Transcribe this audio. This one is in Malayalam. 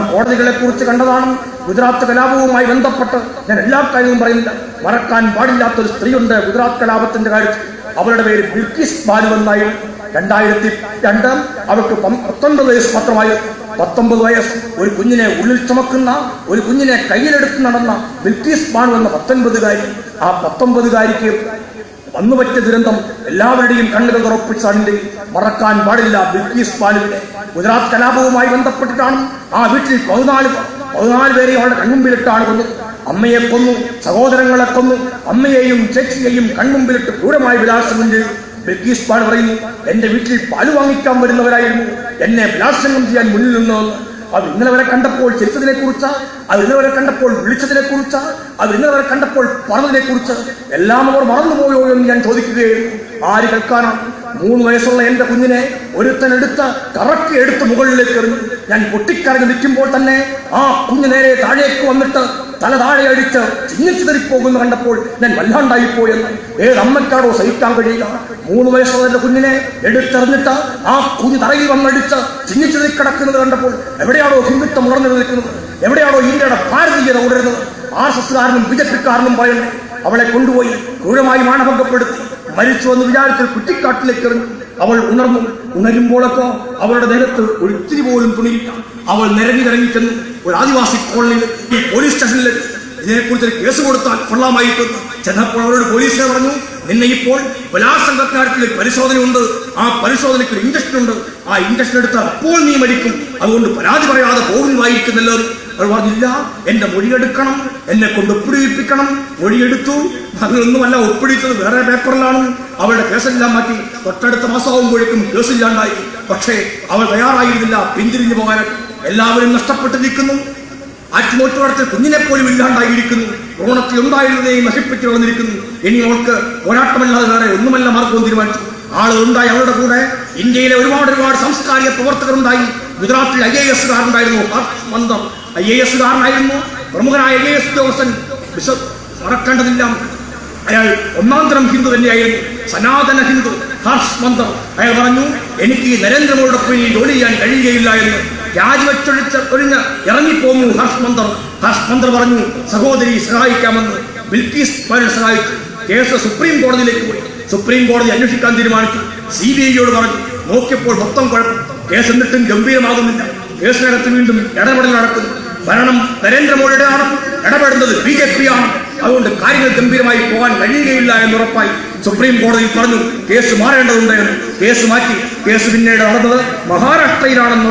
കോടതികളെ കുറിച്ച് കണ്ടതാണ്. ഗുജറാത്ത് കലാപവുമായി ബന്ധപ്പെട്ട് ഞാൻ എല്ലാ കാര്യവും പറയുന്നില്ല. മറക്കാൻ പാടില്ലാത്ത ഒരു സ്ത്രീയുണ്ട് ഗുജറാത്ത് കലാപത്തിന്റെ കാര്യത്തിൽ. അവരുടെ പേര് ബിൽക്കിസ് ബാലു എന്നായി. രണ്ടായിരത്തി രണ്ട് അവർക്ക് പത്തൊൻപത് വയസ്സ് മാത്രമായി. പത്തൊമ്പത് വയസ്സ്. ഒരു കുഞ്ഞിനെ ഉള്ളിൽ ചുമക്കുന്ന ഒരു കുഞ്ഞിനെ കയ്യിലെടുത്ത് നടന്ന ബിൽക്കീസ് ബാനു എന്ന പത്തൊൻപതുകാരി. ആ പത്തൊമ്പതുകാരിക്ക് വന്നു പറ്റിയ ദുരന്തം എല്ലാവരുടെയും കണ്ണുകൾ ഉറപ്പിച്ചാണെങ്കിൽ മറക്കാൻ പാടില്ല ബിൽക്കീസ് ബാലുവിനെ ഗുജറാത്ത് കലാപവുമായി ബന്ധപ്പെട്ടിട്ടാണ് ആ വീട്ടിൽ പതിനാല് പതിനാല് പേരെയും അവളുടെ കൺമുമ്പിലിട്ടാണ് കൊന്നത്. അമ്മയെ കൊന്നു സഹോദരങ്ങളെ കൊന്നു അമ്മയെയും ചേച്ചിയെയും കൺമുമ്പിലിട്ട് ക്രൂരമായി വിലാസമുണ്ട് ചെയ്തു പാട് പറയുന്നു എന്റെ വീട്ടിൽ പാൽ വാങ്ങിക്കാൻ വരുന്നവരായിരുന്നു. എന്നെ ബലാത്സംഗം ചെയ്യാൻ മുന്നിൽ നിന്ന് അത് ഇന്നലെ വരെ കണ്ടപ്പോൾ ചിരിച്ചതിനെ കുറിച്ച് അത് ഇന്നലെ വരെ കണ്ടപ്പോൾ വിളിച്ചതിനെ കുറിച്ച് അത് ഇന്നലെ വരെ കണ്ടപ്പോൾ പറഞ്ഞതിനെ കുറിച്ച് എല്ലാം അവർ മറന്നുപോയോ എന്ന് ഞാൻ ചോദിക്കുകയായിരുന്നു. ആര് കേൾക്കാനാണ്? മൂന്ന് വയസ്സുള്ള എന്റെ കുഞ്ഞിനെ ഒരുത്തനെടുത്ത് കറക്കി എടുത്ത് മുകളിലേക്ക് എറിഞ്ഞു. ഞാൻ പൊട്ടിക്കരഞ്ഞ് നിൽക്കുമ്പോൾ തന്നെ ആ കുഞ്ഞു നേരെ താഴേക്ക് വന്നിട്ട് തല താഴെ അടിച്ച് ചിന്നിച്ചു തെറിപ്പോകുന്നു കണ്ടപ്പോൾ ഞാൻ വല്ലാണ്ടായിപ്പോയെന്ന് പോയെന്ന് ഏത് അമ്മയ്ക്കാണോ സഹിക്കാൻ കഴിയില്ല. മൂന്ന് എന്റെ കുഞ്ഞിനെ എടുത്തെറിഞ്ഞിട്ട് ആ കുഞ്ഞ് തറയിൽ വന്നടിച്ച് ചിന്നിച്ചു കിടക്കുന്നത് കണ്ടപ്പോൾ എവിടെയാണോ ഹിന്ദുത്വം ഉണർന്നു നിൽക്കുന്നത്? എവിടെയാണോ ഇന്ത്യയുടെ ഭാരതീയത ഉണരുന്നത്? ആർ എസ് എസ്കാരനും ബി ജെ പിക്കാരനും പറയുന്നു അവളെ കൊണ്ടുപോയി ക്രൂരമായി മാനഭംഗപ്പെടുത്തി. മരിച്ചു എന്ന് വിചാരിച്ച് കുറ്റിക്കാട്ടിലേക്ക് അവൾ ഉണർന്നു. ഉണരുമ്പോഴൊക്കെ അവളുടെ ദേഹത്ത് ഒരിത്തിരി പോലും തുണിയില്ല. അവൾ നിരങ്ങി നിരങ്ങി ചെന്ന് ഒരു ആദിവാസി കോളനിയിൽ പോലീസ് സ്റ്റേഷനിൽ ഇതിനെക്കുറിച്ച് ഒരു കേസ് കൊടുത്താൽ കൊള്ളാമായിട്ട് ചെന്നപ്പോൾ അവരോട് പോലീസിനെ പറഞ്ഞു നിന്നെ ഇപ്പോൾ ബലാസംഗത്തിനാരത്തിൽ പരിശോധന ഉണ്ട് ആ പരിശോധനയ്ക്ക് ഒരു ഇഞ്ചക്ഷൻ ഉണ്ട്. ആ ഇഞ്ചക്ഷൻ എടുത്താൽ അപ്പോൾ നീ മരിക്കും. അതുകൊണ്ട് പരാതി പറയാതെ പോകുന്നതായിരിക്കുന്നല്ലോ അവർ പറഞ്ഞില്ല എന്റെ മൊഴിയെടുക്കണം എന്നെ കൊണ്ട് ഒപ്പിടിപ്പിക്കണം മൊഴിയെടുത്തു. അതൊന്നുമല്ല ഒപ്പിടിച്ചത് വേറെ പേപ്പറിലാണ്. അവളുടെ കേസെല്ലാം മാറ്റി തൊട്ടടുത്ത മാസമാകുമ്പോഴേക്കും കേസില്ലാണ്ടായി. പക്ഷേ അവൾ തയ്യാറായിരുന്നില്ല. പിന്തിരിഞ്ഞു പോകാൻ എല്ലാവരും നഷ്ടപ്പെട്ടിരിക്കുന്നു. ആറ്റുനോട്ടുവടത്തിൽ കുഞ്ഞിനെ പോലും ഇല്ലാണ്ടായിരിക്കുന്നു. ഓണത്തിൽ ഉണ്ടായിരുന്നതേയും നശിപ്പിച്ചു വന്നിരിക്കുന്നു ഇനി അവൾക്ക് പോരാട്ടമല്ലാതെ വേറെ ഒന്നുമല്ല മാർഗവും തീരുമാനിച്ചു. ആളുകളുണ്ടായി അവരുടെ കൂടെ. ഇന്ത്യയിലെ ഒരുപാട് ഒരുപാട് സാംസ്കാരിക പ്രവർത്തകരുണ്ടായി. ഗുജറാത്തിൽ I A S കാരനുണ്ടായിരുന്നു. Mandam I A S കാരനായിരുന്നു. പ്രമുഖനായ ഐ എ എസ് ഉദ്യോഗസ്ഥൻ. ബിഷപ്പ് മറക്കേണ്ടതില്ല അയാൾ ഒന്നാം തരം ഹിന്ദു തന്നെയായിരുന്നു. സനാതന ഹിന്ദു ഹർഷ് മന്ദർ അയാൾ പറഞ്ഞു എനിക്ക് ഈ നരേന്ദ്രമോടൊപ്പം ഈ ജോലി ചെയ്യാൻ കഴിയുകയില്ല എന്ന്. രാജിവെച്ചൊഴിച്ച് ഒഴിഞ്ഞ് ഇറങ്ങിപ്പോന്നു ഹർഷ് മന്ദർ ഹർഷ് മന്ദർ പറഞ്ഞു സഹോദരി സഹായിക്കാമെന്ന്. ബിൽക്കീസ് പരൻ സഹായിച്ചു. കേസ് സുപ്രീം കോടതിയിലേക്ക് പോയി. സുപ്രീം കോടതി അന്വേഷിക്കാൻ തീരുമാനിച്ചു. സി ബി ഐയോട് പറഞ്ഞു നോക്കിയപ്പോൾ മൊത്തം കുഴപ്പം കേസ് എന്നിട്ടും ഗംഭീരമാകുന്നില്ല. കേസിനകത്ത് വീണ്ടും ഇടപെടൽ നടക്കുന്നു. ഭരണം നരേന്ദ്രമോദിയുടെ ആണ് ഇടപെടുന്നത് ബി ജെ പി ആണ്. അതുകൊണ്ട് കാര്യങ്ങൾ ഗംഭീരമായി പോകാൻ കഴിയുകയില്ല എന്ന് ഉറപ്പായി സുപ്രീം കോടതി പറഞ്ഞു. കേസ് മാറേണ്ടതുണ്ട് കേസ് മാറ്റി. കേസ് പിന്നീട് നടന്നത് മഹാരാഷ്ട്രയിലാണെന്ന്